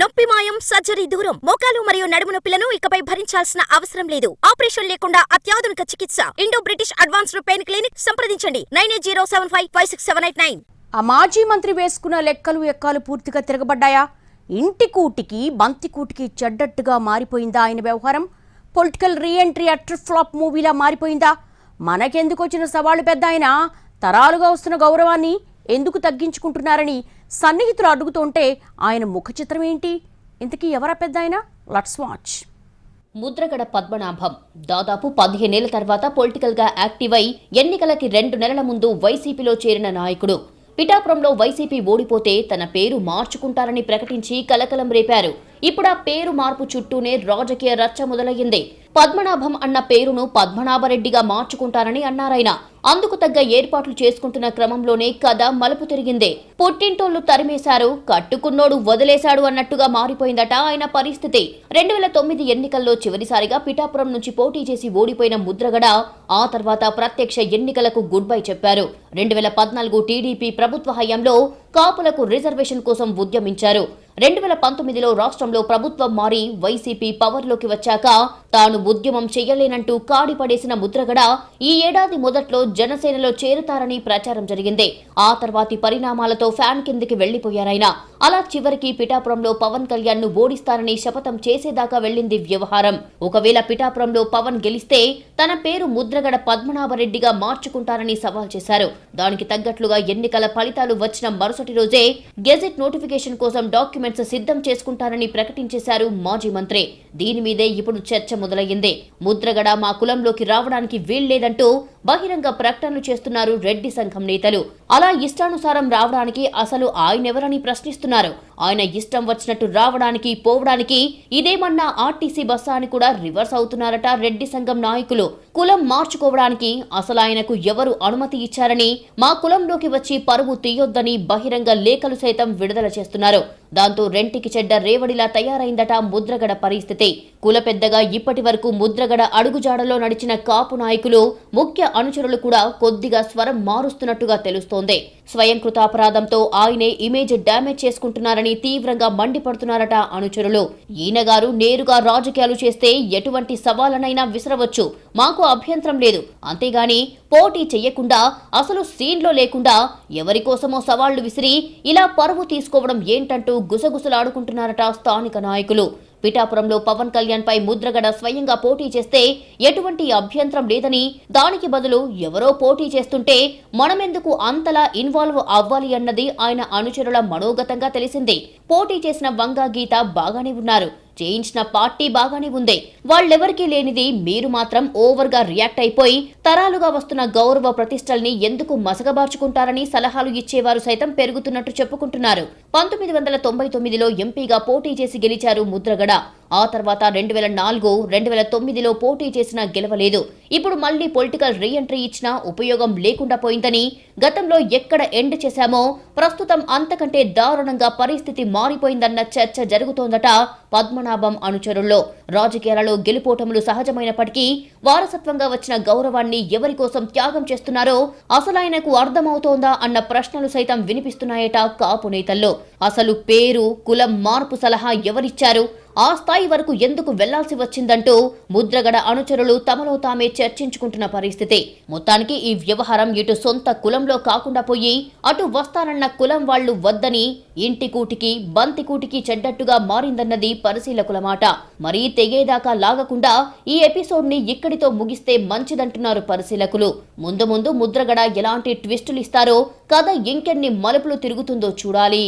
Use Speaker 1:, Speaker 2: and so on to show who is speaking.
Speaker 1: నొప్పి మాయం సర్జరీ దూరం. మోకాలు మరియు నడుము నొప్పులను ఇకపై భరించాల్సిన అవసరం లేదు. ఆపరేషన్ లేకుండా అత్యాధునిక చికిత్స. Indo British advanced pain clinic సంప్రదించండి. Nine eight zero seven five five six seven eight nine.
Speaker 2: ఆ మాజీ మంత్రి వేసుకున్న లెక్కలు ఎక్కాలు పూర్తిగా తిరగబడ్డాయా? ఇంటి కూటికి బంతి కూటికి చెడ్డట్టుగా మారిపోయిందా ఆయన వ్యవహారం? పొలిటికల్ రీఎంట్రీ అట్టర్ ఫ్లాప్ మూవీలా మారిపోయిందా? మనకెందుకు వచ్చిన సవాళ్ళు పెద్ద ఆయన తరాలుగా వస్తున్న గౌరవాన్ని ఎందుకు తగ్గించుకుంటున్నారని సన్నిహితులు అడుగుతుంటే ఆయన ముఖ చిత్రం ఏంటి? ఇంతకీ ఎవరా పెద్ద ఆయన లట్స్ వాచ్
Speaker 3: ముద్రగడ పద్మనాభం. దాదాపు పదిహేనేళ్ళ తర్వాత పొలిటికల్గా యాక్టివ్ అయి ఎన్నికలకి రెండు నెలల ముందు వైసీపీలో చేరిన నాయకుడు. పిఠాపురంలో వైసీపీ ఓడిపోతే తన పేరు మార్చుకుంటారని ప్రకటించి కలకలం రేపారు. ఇప్పుడు ఆ పేరు మార్పు చుట్టూనే రాజకీయ రచ్చ మొదలయ్యింది. పద్మనాభం అన్న పేరును పద్మనాభరెడ్డిగా మార్చుకుంటారని అన్నారాయన. అందుకు తగ్గ ఏర్పాట్లు చేసుకుంటున్న క్రమంలోనే కథ మలుపు తిరిగింది. పుట్టింటోళ్ళు తరిమేశారు కట్టుకున్నోడు వదిలేశాడు అన్నట్టుగా మారిపోయిందట ఆయన పరిస్థితి. రెండు వేల తొమ్మిది ఎన్నికల్లో చివరిసారిగా పిఠాపురం నుంచి పోటీ చేసి ఓడిపోయిన ముద్రగడ ఆ తర్వాత ప్రత్యక్ష ఎన్నికలకు గుడ్ బై చెప్పారు. రెండు వేల పద్నాలుగు టీడీపీ ప్రభుత్వ హయాంలో కాపులకు రిజర్వేషన్ కోసం ఉద్యమించారు. రెండు వేల పంతొమ్మిదిలో రాష్ట్రంలో ప్రభుత్వం మారి వైసీపీ పవర్లోకి వచ్చాక తాను ఉద్యమం చెయ్యలేనంటూ కాడిపడేసిన ముద్రగడ ఈ ఏడాది మొదట్లో జనసేనలో చేరుతారని ప్రచారం జరిగింది. ఆ తర్వాతి పరిణామాలతో ఫ్యాన్ కిందికి వెళ్ళిపోయారాయన అలా చివరికి పిఠాపురంలో పవన్ కళ్యాణ్ను ఓడిస్తానని శపథం చేసేదాకా వెళ్ళింది వ్యవహారం. ఒకవేళ పిఠాపురంలో పవన్ గెలిస్తే తన పేరు ముద్రగడ పద్మనాభరెడ్డిగా మార్చుకుంటారని సవాల్ చేశారు. దానికి తగ్గట్లుగా ఎన్నికల ఫలితాలు వచ్చిన మరుసటి రోజే గెజెట్ నోటిఫికేషన్ కోసం డాక్యుమెంట్స్ సిద్ధం చేసుకుంటారని ప్రకటించేశారు మాజీ మంత్రి. దీని మీదే ఇప్పుడు చర్చ మొదలయ్యింది. ముద్రగడ మా కులంలోకి రావడానికి వీల్లేదంటూ బహిరంగ ప్రకటనలు చేస్తున్నారు రెడ్డి సంఘం నేతలు. అలా ఇష్టానుసారం రావడానికి అసలు ఆయనెవరని ప్రశ్నిస్తున్నారు. ఆయన ఇష్టం వచ్చినట్టు రావడానికి పోవడానికి ఇదేమన్నా ఆర్టీసీ బస్సా అని కూడా రివర్స్ అవుతున్నారట రెడ్డి సంఘం నాయకులు. కులం మార్చుకోవడానికి అసలు ఆయనకు ఎవరు అనుమతి ఇచ్చారని మా కులంలోకి వచ్చి పరువు తీయొద్దని బహిరంగ లేఖలు సైతం విడుదల చేస్తున్నారు. దాంతో రెంటికి చెడ్డ రేవడిలా తయారైందట ముద్రగడ పరిస్థితి. కుల పెద్దగా ఇప్పటి వరకు ముద్రగడ అడుగుజాడలో నడిచిన కాపు నాయకులు ముఖ్య అనుచరులు కూడా కొద్దిగా స్వరం మారుస్తున్నట్టుగా తెలుస్తోంది. స్వయం కృతాపరాధంతో ఆయనే ఇమేజ్ డ్యామేజ్ చేసుకుంటున్నారని తీవ్రంగా మండిపడుతున్నారట అనుచరులు. ఈయన గారు నేరుగా రాజకీయాలు చేస్తే ఎటువంటి సవాలనైనా విసరవచ్చు. మాకు అభ్యంతరం లేదు. అంతేగాని పోటీ చెయ్యకుండా అసలు సీన్లో లేకుండా ఎవరి కోసమో సవాళ్ళు విసిరి ఇలా పరువు తీసుకోవడం ఏంటంటూ గుసగుసలాడుకుంటున్నారట స్థానిక నాయకులు. పిఠాపురంలో పవన్ కళ్యాణ్ పై ముద్రగడ స్వయంగా పోటీ చేస్తే ఎటువంటి అభ్యంతరం లేదని దానికి బదులు ఎవరో పోటీ చేస్తుంటే మనమెందుకు అంతలా ఇన్వాల్వ్ అవ్వాలి అన్నది ఆయన అనుచరుల మనోగతంగా తెలిసింది. పోటీ చేసిన వంగా గీత బాగానే ఉన్నారు. చేయించిన పార్టీ బాగానే ఉంది. వాళ్ళెవరికీ లేనిది మీరు మాత్రం ఓవర్గా రియాక్ట్ అయిపోయి తరాలుగా వస్తున్న గౌరవ ప్రతిష్టల్ని ఎందుకు మసగబార్చుకుంటారని సలహాలు ఇచ్చేవారు సైతం పెరుగుతున్నట్టు చెప్పుకుంటున్నారు. పంతొమ్మిది వందల తొంభై తొమ్మిదిలో ఎంపీగా పోటీ చేసి గెలిచారు ముద్రగడ. ఆ తర్వాత రెండు వేల నాలుగు రెండు వేల తొమ్మిదిలో పోటీ చేసినా గెలవలేదు. ఇప్పుడు మళ్ళీ పొలిటికల్ రీఎంట్రీ ఇచ్చినా ఉపయోగం లేకుండా పోయిందని గతంలో ఎక్కడ ఎండ్ చేశామో ప్రస్తుతం అంతకంటే దారుణంగా పరిస్థితి మారిపోయిందన్న చర్చ జరుగుతోందట పద్మనాభం అనుచరుల్లో. రాజకీయాలలో గెలుపోటములు సహజమైనప్పటికీ వారసత్వంగా వచ్చిన గౌరవాన్ని ఎవరి కోసం త్యాగం చేస్తున్నారో అసలాయనకు అర్థమవుతోందా అన్న ప్రశ్నలు సైతం వినిపిస్తున్నాయట కాపు నేతల్లో. అసలు పేరు కులం మార్పు సలహా ఎవరిచ్చారు? ఆ స్థాయి వరకు ఎందుకు వెళ్ళాల్సి వచ్చిందంటూ ముద్రగడ అనుచరులు తమలో తామే చర్చించుకుంటున్న పరిస్థితి. మొత్తానికి ఈ వ్యవహారం ఇటు సొంత కులంలో కాకుండా పోయి అటు వస్తానన్న కులం వాళ్ళు వద్దని ఇంటి కూటికి బంతి కూటికి చెడ్డట్టుగా మారిందన్నది పరిశీలకుల మాట. మరీ తెగేదాకా లాగకుండా ఈ ఎపిసోడ్ని ఇక్కడితో ముగిస్తే మంచిదంటున్నారు పరిశీలకులు. ముందు ముందు ముద్రగడ ఎలాంటి ట్విస్టులు ఇస్తారో కథ ఇంకెన్ని మలుపులు తిరుగుతుందో చూడాలి.